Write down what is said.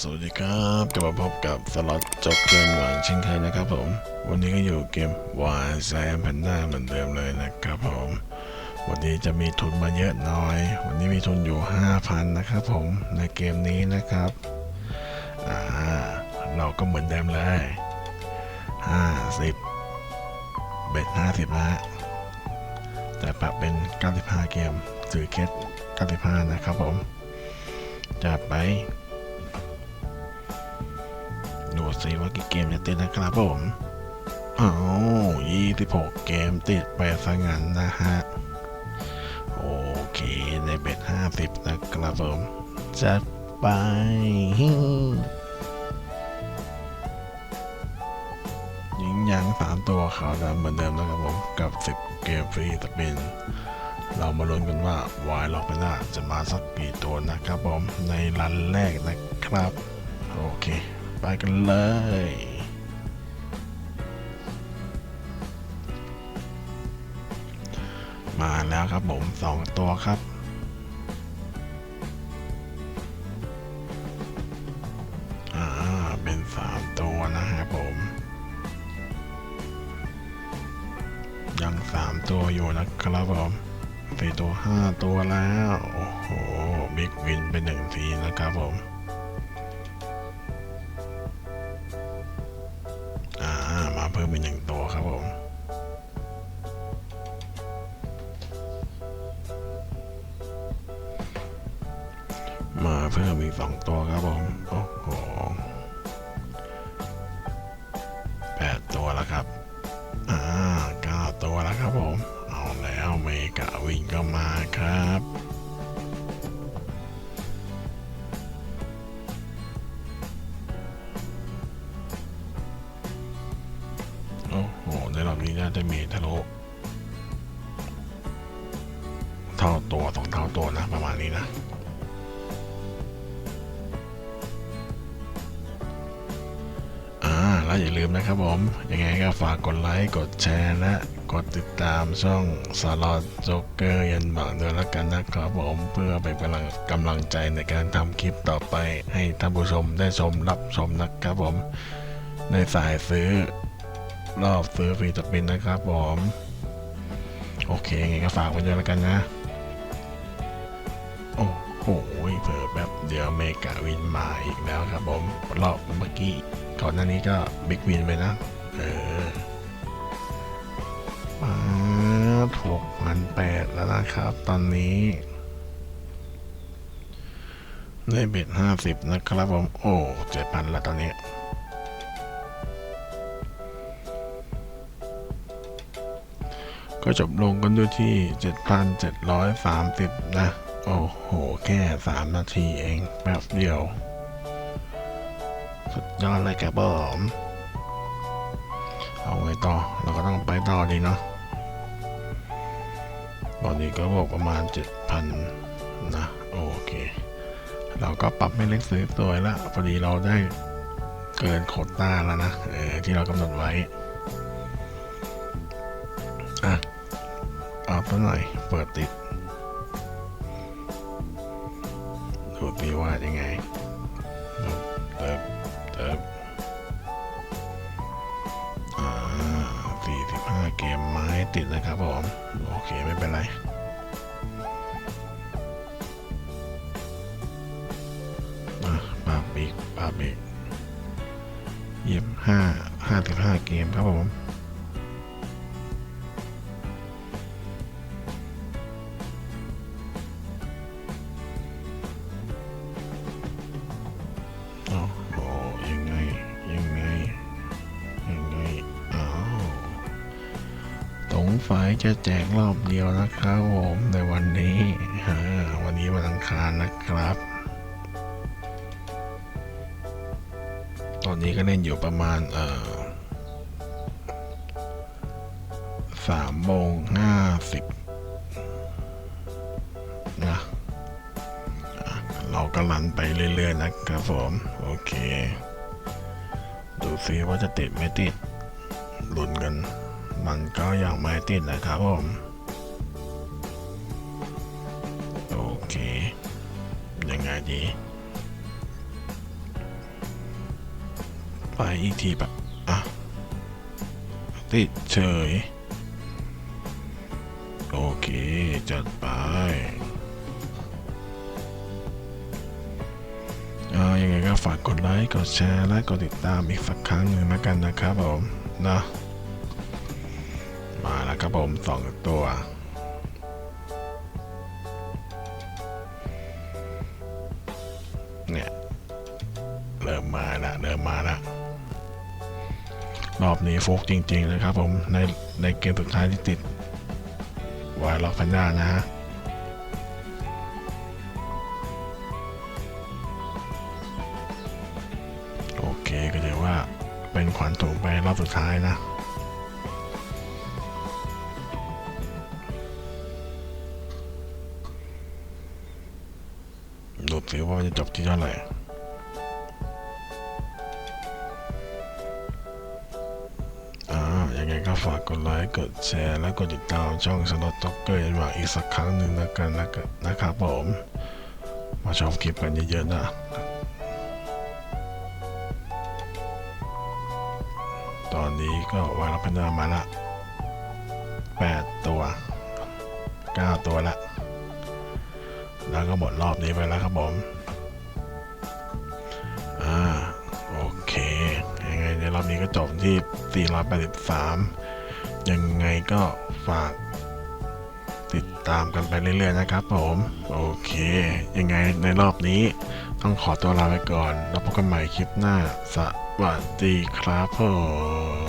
สวัสดีครับกลับมาพบกับสล็อตจบเกินหวังเช่นเคยนะครับผม วันนี้ก็อยู่เกมวายแซมพันด้าเหมือนเดิมเลยนะครับผม วันนี้จะมีทุนมาเยอะน่อย วันนี้มีทุนอยู่ 5,000 นะครับผมในเกมนี้นะครับ อ่า เราก็เหมือนเดิมเลย 50 เบ็ด 50นะฮะแต่ปรับเป็น 95 เกมสื่อเคส95 นะครับผม จะไป ดูสิว่ากี่เกมจะติดนะครับผมอ้าว26เกมติดไปซะงั้นนะฮะ โอเคในเบ็ด50นะครับผมจัดไปยิงยังสามตัวขาวดำเหมือนเดิมนะครับผม กับ10เกมฟรีสปิน เรามาลุ้นกันว่าวายล็อกไปหน้าจะมาสักกี่ตัวนะครับผม ในรันแรกนะครับ โอเค ไปกันเลย มาแล้วครับผมสองตัวครับอ่าเป็นสามตัวนะครับผม ยังสามตัวอยู่นะครับผมสี่ตัวห้าตัวแล้ว โอ้โห บิ๊กวินไปหนึ่งทีนะครับผม พิ่มเป็นหนึ่งตัวครับผมมาเพิ่มอีกสองตัวครับผมโอ้โห น่าจะมีทะลุเท่าตัวสองเท่าตัวนะประมาณนี้นะอ่าแล้วอย่าลืมนะครับผม ยังไงก็ฝากกดไลค์ กดแชร์และกดติดตามช่องสลอตโจ๊กเกอร์ยันบังด้วยแล้วกันนะครับผมเพื่อเป็นกำลังกำลังใจในการทำคลิปต่อไป ให้ท่านผู้ชมได้ชมรับชมนะครับผม ในสายซื้อ รอบซื้อฟรีสปินนะครับผมโอเคงไงก็ฝากไว้ด้วยแล้วกันนะ โอ้โหเผื่อแบบเดี๋ยวเมกาวินมาอีกแล้วครับผมรอบเมื่อกี้ก่อนหน้านี้ก็บิ๊กวินไปนะ เออมาถูกพันแปดแล้วนะครับ ตอนนี้ได้เบ็ดห้าสิบนะครับผม โอ้เจ็ดพันแล้วตอนนี้ ก็จบลงกันด้วยที่ 7,730 นะ โอ้โห แค่ 3 นาทีเองแป๊บเดียว สุดยอดเลยแกบอมเอาไงต่อ เราก็ต้องไปต่อดีเนาะตอนนี้ก็บอกประมาณ 7,000 นะ โอเค เราก็ปรับไม่เล็กสวยๆแล้วพอดีเราได้เกินโควต้าแล้วนะ เออ ที่เรากำหนดไว้ อะ เอาตัวหน่อย เปิดติด ดูดีว่ายังไงเติบเติบอ่าสี่สิบห้าเกมไม้ติดนะครับผม โอเค ไม่เป็นไรปาบอีกปาบอีกยี่สิบห้าห้าสิบห้าเกมครับผม สงสัยจะแจกรอบเดียวนะครับผมในวันนี้วันนี้วันอังคารนะครับ ตอนนี้ก็เล่นอยู่ประมาณเอ่อสามโมงห้าสิบนะเราก็ลันไปเรื่อย ๆ นะครับผม โอเค ดูซิว่าจะติดไม่ติดลุ้นกัน มันก็ยังไม่ติดนะครับผม โอเค ยังไงดี ไปอีกทีแบบอะ ติดเฉย โอเค จัดไปยังไงก็ฝากกดไลค์ กดแชร์ และกดติดตามอีกสักครั้งหนึ่งแล้วกันนะครับผม นะ มาแล้วครับผมสองตัวเนี่ยเริ่มมาล้วเริ่มมาล้วรอบนี้ฟกจริงๆนะครับผมในในเกมสุดท้ายที่ติดวายล็อกพันด้านะฮะโอเคก็ถือว่าเป็นขวัญถุงไปรอบสุดท้ายนะ ว่ามันจะจบที่เท่าไหร่อ่ายังไงก็ฝากกดไลค์ กดแชร์ และกดติดตามช่องสล็อตจ็อกเกอร์หวังอีกสักครั้งหนึ่งนะกันนะครับผม มาชมคลิปกันเยอะๆนะตอนนี้ก็วางรับพนามาละแปดตัวเก้าตัวละ แล้วก็หมดรอบนี้ไปแล้วครับผม รอบนี้ก็จบที่ 483 ยังไงก็ฝากติดตามกันไปเรื่อยๆนะครับผม โอเค ยังไงในรอบนี้ต้องขอตัวลาไปก่อน แล้วพบกันใหม่คลิปหน้า สวัสดีครับผม